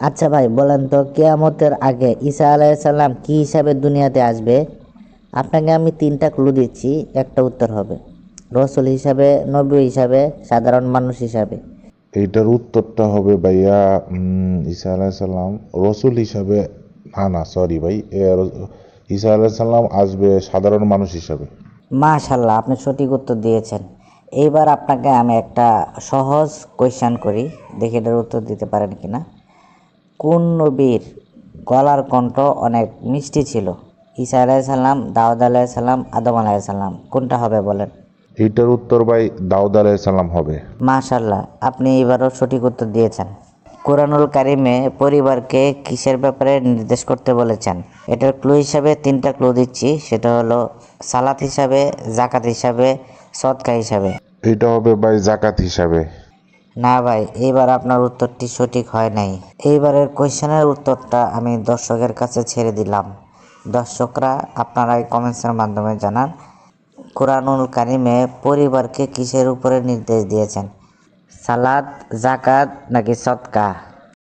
আচ্ছা ভাই বলেন তো কেয়ামতের আগে ঈসা আলাইসাল্লাম কি হিসাবে দুনিয়াতে আসবে? আপনাকে আমি তিনটা ক্লু দিচ্ছি একটা উত্তর হবে। রসুল হিসাবে নবী হিসাবে সাধারণ মানুষ হিসাবে। এইটার উত্তরটা হবে ভাইয়া ঈসা আলাইসাল্লাম রসুল হিসাবে না না সরি ভাই ঈসা আলাইসাল্লাম আসবে সাধারণ মানুষ হিসাবে। মাশাল্লাহ আপনি সঠিক উত্তর দিয়েছেন। এইবার আপনাকে আমি একটা সহজ কোয়েশ্চান করি দেখি এটার উত্তর দিতে পারেন কিনা। কোন নবীর গলার কণ্ঠ অনেক মিষ্টি ছিল? ঈসা আলাইসাল্লাম দাউদ আলাইসাল্লাম আদম আলাইসাল্লাম কোনটা হবে বলেন? এইটার উত্তর ভাই দাউদ আলাইসাল্লাম হবে। মাশাল্লাহ আপনি এবারও সঠিক উত্তর দিয়েছেন। কোরআনুল কারিমে পরিবারকে কিসের ব্যাপারে নির্দেশ করতে বলেছেন? এটার ক্লু হিসাবে তিনটা ক্লু দিচ্ছি। সেটা হলো সালাত হিসাবে জাকাত হিসাবে সৎকা হিসাবে। এইটা হবে ভাই জাকাত হিসাবে। না ভাই, এইবার আপনার উত্তরটি সঠিক হয় নাই। এইবারের কোয়েশ্চেনের উত্তরটা আমি দর্শকের কাছে ছেড়ে দিলাম। দর্শকরা আপনারা এই কমেন্টসের মাধ্যমে জানান, কোরআনুল কারিমে পরিবারকে কিসের উপরে নির্দেশ দিয়েছেন? সালাদ জাকাত নাকি সৎকা